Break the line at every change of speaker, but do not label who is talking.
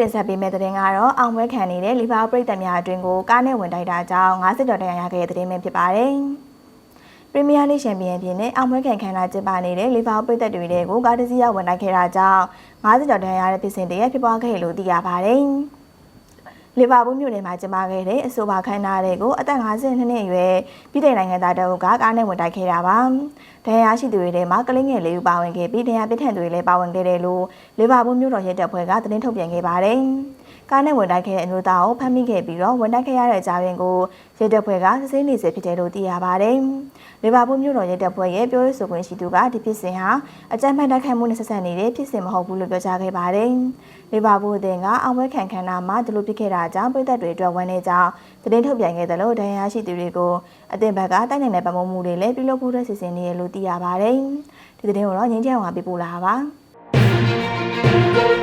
တင်ဆက်ပေးမယ့်သတင်းကတော့အောင်ပွဲခံနေတဲ့လီဗာပူးပြည်သက်များအတွင်းကိုကားနဲ့ဝင်တိုက်တာကြောင့်50ကျော်တန်းရခဲ့တဲ့သတင်းပဲဖြစ်ပါတယ်။ပရီးမီးယားလိချန်ပီယံဖြစ်နေအောင်ပွဲခံခန်းနာကျင်းပနေတဲ့လီဗာပူးပြည်သက်တွေကိုကားတစ်စီးရောက်ဝင်တိုက်ခဲ့တာကြောင့်50ကျော်တန်းရတဲ့ဖြစ်စဉ်တရက်ဖြစ်ပွားခဲ့လို့သိရပါတယ်။ လီဗာပူးမြို့နယ်မှာကျင်းပခဲ့တဲ့အဆိုပါခန်းနာတွေကိုအသက်52နှစ်အရွယ်ပြည်ထောင်နိုင်ငံသားတအုပ်ကကားနဲ့ဝင်တိုက်ခဲ့တာပါ။ဒဏ်ရာရှိသူတွေထဲမှာကလေးငယ်လေးဦးပါဝင်ခဲ့ပြီးဒဏ်ရာပြစ်ထန်သူတွေလည်းပါဝင်ခဲ့တယ်လို့လီဗာပူးမြို့တော်ရဲတပ်ဖွဲ့ကသတင်းထုတ်ပြန်ခဲ့ပါတယ်။ ကားနဲ့ဝင်တိုက်ခဲ့တဲ့အမျိုးသားကိုဖမ်းမိခဲ့ပြီးတော့ဝင်တိုက်ခဲ့ရတဲ့အကြောင်းရင်းကိုရဲတပ်ဖွဲ့ကစစ်ဆေးနေစေဖြစ်တယ်လို့သိရပါတယ်။လီဗာပူးမြို့တော်ရဲတပ်ဖွဲ့ရဲ့ပြောရေးဆိုခွင့်ရှိသူကဒီဖြစ်စဉ်ဟာအကြမ်းဖက်တိုက်ခိုက်မှုနဲ့ဆက်ဆက်နေတဲ့ဖြစ်စဉ်မဟုတ်ဘူးလို့ပြောကြားခဲ့ပါတယ်။လီဗာပူးအသင်းကအောင်ပွဲခံခန်းနာမှာဒီလိုဖြစ်ခဲ့တာကြောင့်ပြည်သက်တွေအတွက်ဝန်နေကြောင်းသတင်းထုတ်ပြန်ခဲ့တယ်လို့ဒဏ်ရာရှိသူတွေကိုအသင်းဘက်ကတိုက်နိုင်တဲ့ပတ်မမှုတွေလည်းပြုလုပ်ဖို့တဲ့စီစဉ်နေရလို့သိရပါတယ်။ဒီသတင်းကိုတော့ငင်းချောင်းကပြပို့လာပါ။